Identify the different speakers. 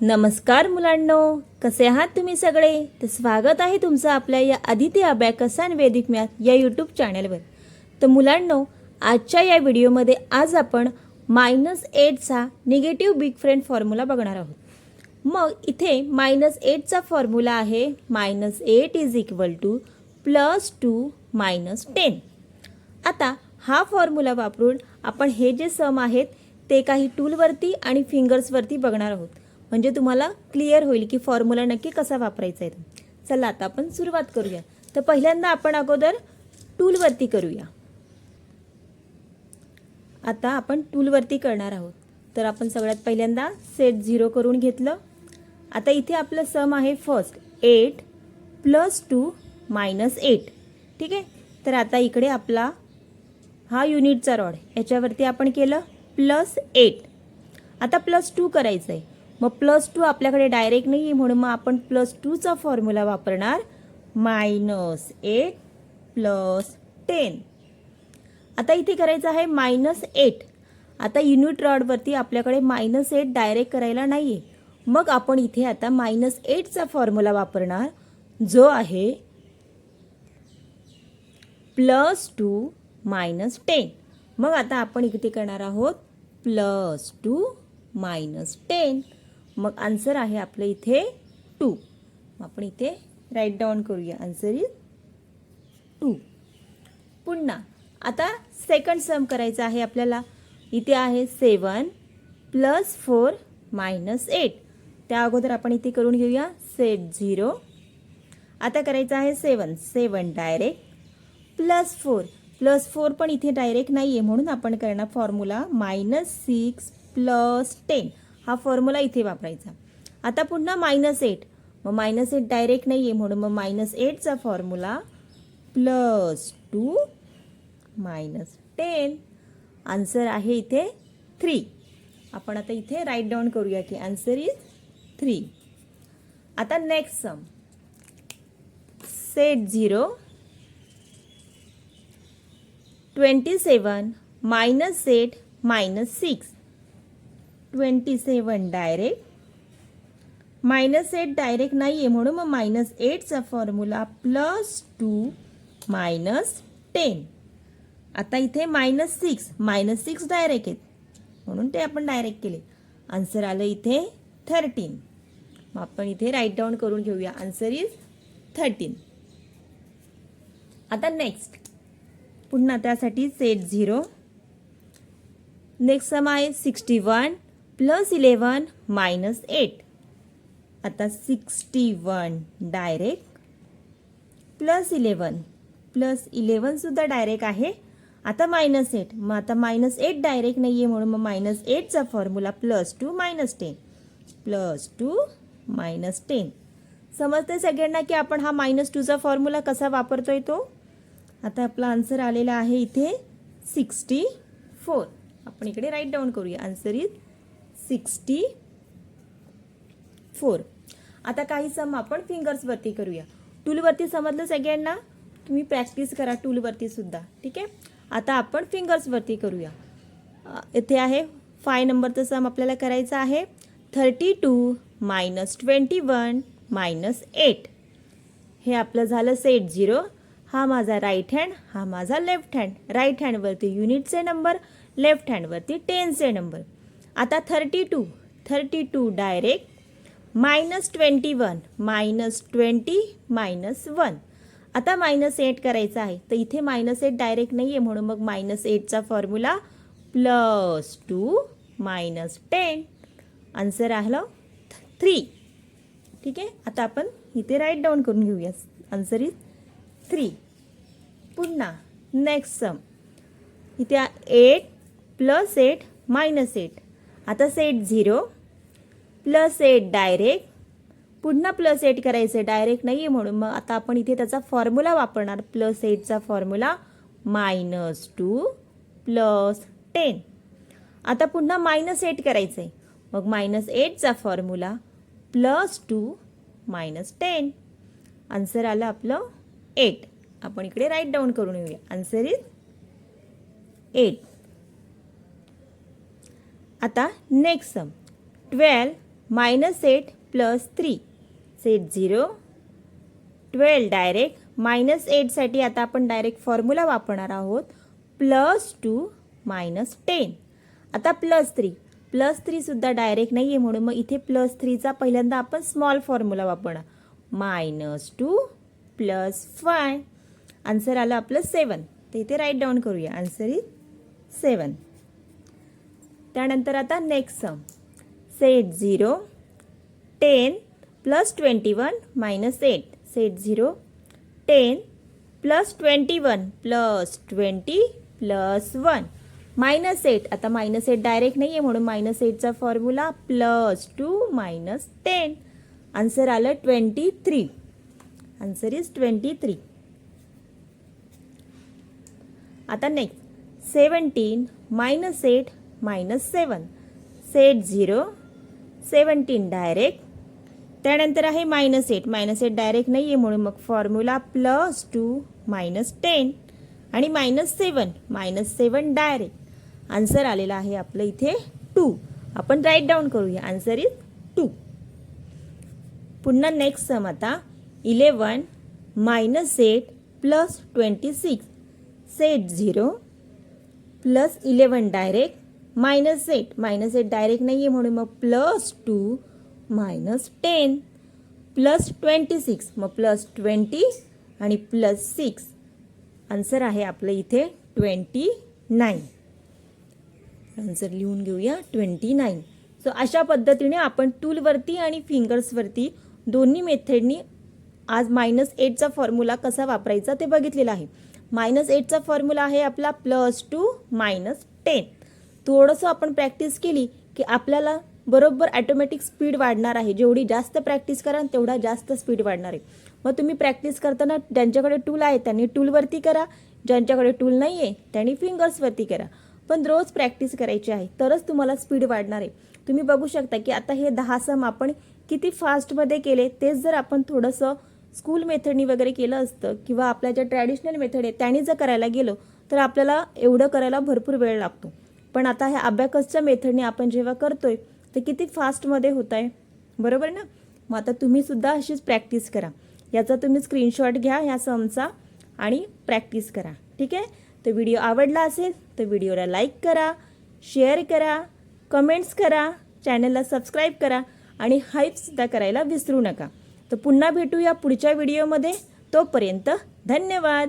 Speaker 1: नमस्कार मुलांनो कसे आहात तुम्ही सगळे? तर स्वागत आहे तुमचं आपल्या या आदिती अबॅकस आणि वैदिक मॅथ या यूट्यूब चॅनलवर तर मुलांनो आजच्या या व्हिडिओमध्ये आज आपण मायनस एटचा निगेटिव्ह बिग फ्रेंड फॉर्म्युला बघणार आहोत. मग इथे मायनस एटचा फॉर्म्युला आहे minus eight is equal to plus two minus ten आता हा फॉर्म्युला वापरून आपण हे जे सम आहेत ते काही टूलवरती आणि फिंगर्सवरती बघणार आहोत. म्हणजे तुम्हाला क्लिअर होईल की फॉर्म्युला नक्की कसा वापरायचा आहे. चला आता आपण सुरुवात करूया. तर पहिल्यांदा आपण अगोदर टूलवरती करूया. आता आपण टूलवरती करणार आहोत. तर आपण सगळ्यात पहिल्यांदा सेट झिरो करून घेतलं. आता इथे आपलं सम आहे first eight plus two minus eight ठीक आहे? तर आता इकडे आपला हा युनिटचा रॉड याच्यावरती आपण केलं प्लस एट आता प्लस टू करायचं आहे मग प्लस टू आपल्याकडे डायरेक्ट नाही आहे म्हणून मग आपण प्लस टूचा फॉर्म्युला वापरणार. मायनस एट प्लस टेन आता इथे करायचं आहे मायनस एट आता युनिट रॉडवरती आपल्याकडे मायनस एट डायरेक्ट करायला नाही आहे मग आपण इथे आता मायनस एटचा फॉर्म्युला वापरणार जो आहे प्लस टू मायनस टेन मग आता आपण इथे करणार आहोत प्लस टू मायनस टेन मग आन्सर आहे आपलं इथे टू आपण इथे राईट डाऊन करूया. आन्सर इज टू पुन्हा आता सेकंड सम करायचा आहे आपल्याला. इथे आहे seven plus four minus eight त्या अगोदर आपण इथे करून घेऊया. सेट झिरो आता करायचं आहे seven seven direct plus four plus four पण इथे डायरेक्ट नाही आहे म्हणून आपण करणार formula minus six plus ten हा फॉर्म्युला इथे वापरायचा. आता पुन्हा मायनस एट मग मायनस एट डायरेक्ट नाही आहे म्हणून मग minus एटचा formula plus two minus ten answer आहे इथे थ्री आपण आता इथे राईट डाऊन करूया की आन्सर इज थ्री आता next sum set zero twenty seven minus eight minus six twenty seven direct. Minus eight direct नाही आहे म्हणून मग minus एटचा formula plus two minus ten आता इथे minus six minus six direct आहेत. म्हणून ते आपण डायरेक्ट केले. आन्सर आलं इथे थर्टीन मग आपण इथे राईट डाऊन करून घेऊया. आन्सर इज थर्टीन आता नेक्स्ट पुन्हा त्यासाठी सेट झिरो नेक्स्ट सम आहे sixty one plus eleven minus eight. आता sixty one direct plus eleven plus इलेवनसुद्धा direct आहे. आता मायनस एट. मग आता मायनस एट डायरेक्ट नाही आहे म्हणून मग minus एटचा formula plus two minus ten. Plus two minus ten. समजते सगळ्यांना की आपण हा मायनस टूचा फॉर्म्युला कसा वापरतोय तो? आता आपला आन्सर आलेला आहे इथे सिक्स्टी फोर. आपण इकडे राईट डाऊन करूया. Answer is sixty four. आता काही सम आपण फिंगर्सवरती करूया. टूलवरती समजलं सगळ्यांना? तुम्ही प्रॅक्टिस करा टूलवरती सुद्धा. ठीक आहे? आता आपण फिंगर्सवरती करूया. इथे आहे. फाय नंबरचं सम आपल्याला करायचं आहे. Thirty two minus twenty one minus eight हे आपलं झालं सेट झिरो हा माझा राईट हँड हा माझा लेफ्ट हँड राईट हँडवरती युनिटचे नंबर लेफ्ट हँडवरती टेनचे नंबर आता thirty two thirty two direct minus twenty one minus twenty minus one आता मायनस एट करायचं आहे. तर इथे मायनस एट डायरेक्ट नाही आहे म्हणून मग minus एटचा formula plus two minus ten answer आलं? थ्री ठीक आहे? आता आपण इथे राईट डाऊन करून घेऊया. आन्सर इज थ्री पुन्हा नेक्स्ट सम इथे eight plus eight minus eight आता set zero plus eight direct पुन्हा प्लस एट करायचं आहे डायरेक्ट नाही आहे म्हणून मग आता आपण इथे त्याचा फॉर्म्युला वापरणार. Plus एटचा formula minus two plus ten आता पुन्हा मायनस एट करायचं आहे मग minus एटचा formula plus two minus ten answer आलं आपलं एट आपण इकडे राईट डाऊन करून येऊया आन्सर इज एट आता next sum twelve minus eight plus three set zero twelve direct minus एटसाठी आता आपण डायरेक्ट फॉर्म्युला वापरणार आहोत. प्लस टू मायनस टेन आता प्लस थ्री प्लस थ्रीसुद्धा डायरेक्ट नाही आहे म्हणून मग इथे प्लस थ्रीचा पहिल्यांदा आपण स्मॉल फॉर्म्युला वापरणार. Minus two plus five answer आलं आपलं सेवन तर इथे राईट डाऊन करूया. आन्सर इज सेवन त्यानंतर आता next sum set zero ten plus twenty one minus eight set zero ten plus twenty one plus twenty plus one minus eight आता minus eight direct नाही आहे म्हणून minus एटचा formula plus two minus ten answer आलं twenty three answer is twenty three आता next seventeen minus eight minus seven set zero seventeen direct त्यानंतर आहे minus eight minus eight direct नाही आहे म्हणून मग formula plus two minus ten आणि minus seven minus seven direct answer आलेला आहे आपलं इथे टू आपण राईट डाऊन करूया. आन्सर इज टू पुन्हा नेक्स्ट सम आता. Eleven minus eight plus twenty six set zero plus eleven direct minus eight minus eight direct नाही आहे म्हणून मग plus two minus ten plus twenty six मग plus twenty आणि plus six answer आहे आपलं इथे ट्वेंटी नाईन आन्सर लिहून घेऊया ट्वेंटी नाईन सो अशा पद्धतीने आपण टूलवरती आणि फिंगर्सवरती दोन्ही मेथडनी आज मायनस एटचा फॉर्म्युला कसा वापरायचा ते बघितलेलं आहे. मायनस एटचा फॉर्म्युला आहे आपला प्लस टू मायनस टेन थोडंसं आपण प्रॅक्टिस केली की आपल्याला बरोबर ॲटोमॅटिक स्पीड वाढणार आहे. जेवढी जास्त प्रॅक्टिस कराल तेवढा जास्त स्पीड वाढणार आहे. मग तुम्ही प्रॅक्टिस करताना ज्यांच्याकडे टूल आहे त्यांनी टूलवरती करा. ज्यांच्याकडे टूल नाही आहे त्यांनी फिंगर्सवरती करा. पण रोज प्रॅक्टिस करायची आहे तरच तुम्हाला स्पीड वाढणार आहे. तुम्ही बघू शकता की आता हे दहा सम आपण किती फास्टमध्ये केले तेच जर आपण थोडंसं स्कूल मेथडनी वगैरे केलं असतं किंवा आपल्या ज्या ट्रॅडिशनल मेथड आहे त्यांनी जर करायला गेलो तर आपल्याला एवढं करायला भरपूर वेळ लागतो. पण आता ह्या अभ्याकसच्या मेथडने आपण जेव्हा करतोय तर किती फास्टमध्ये होत आहे बरोबर ना? मग आता तुम्हीसुद्धा अशीच प्रॅक्टिस करा. याचा तुम्ही स्क्रीनशॉट घ्या ह्या समचा आणि प्रॅक्टिस करा. ठीक आहे? तर व्हिडिओ आवडला असेल तर व्हिडिओला लाईक करा शेअर करा कमेंट्स करा चॅनलला सबस्क्राईब करा आणि हाईपसुद्धा करायला विसरू नका. तर पुन्हा भेटूया पुढच्या व्हिडिओमध्ये. तोपर्यंत धन्यवाद.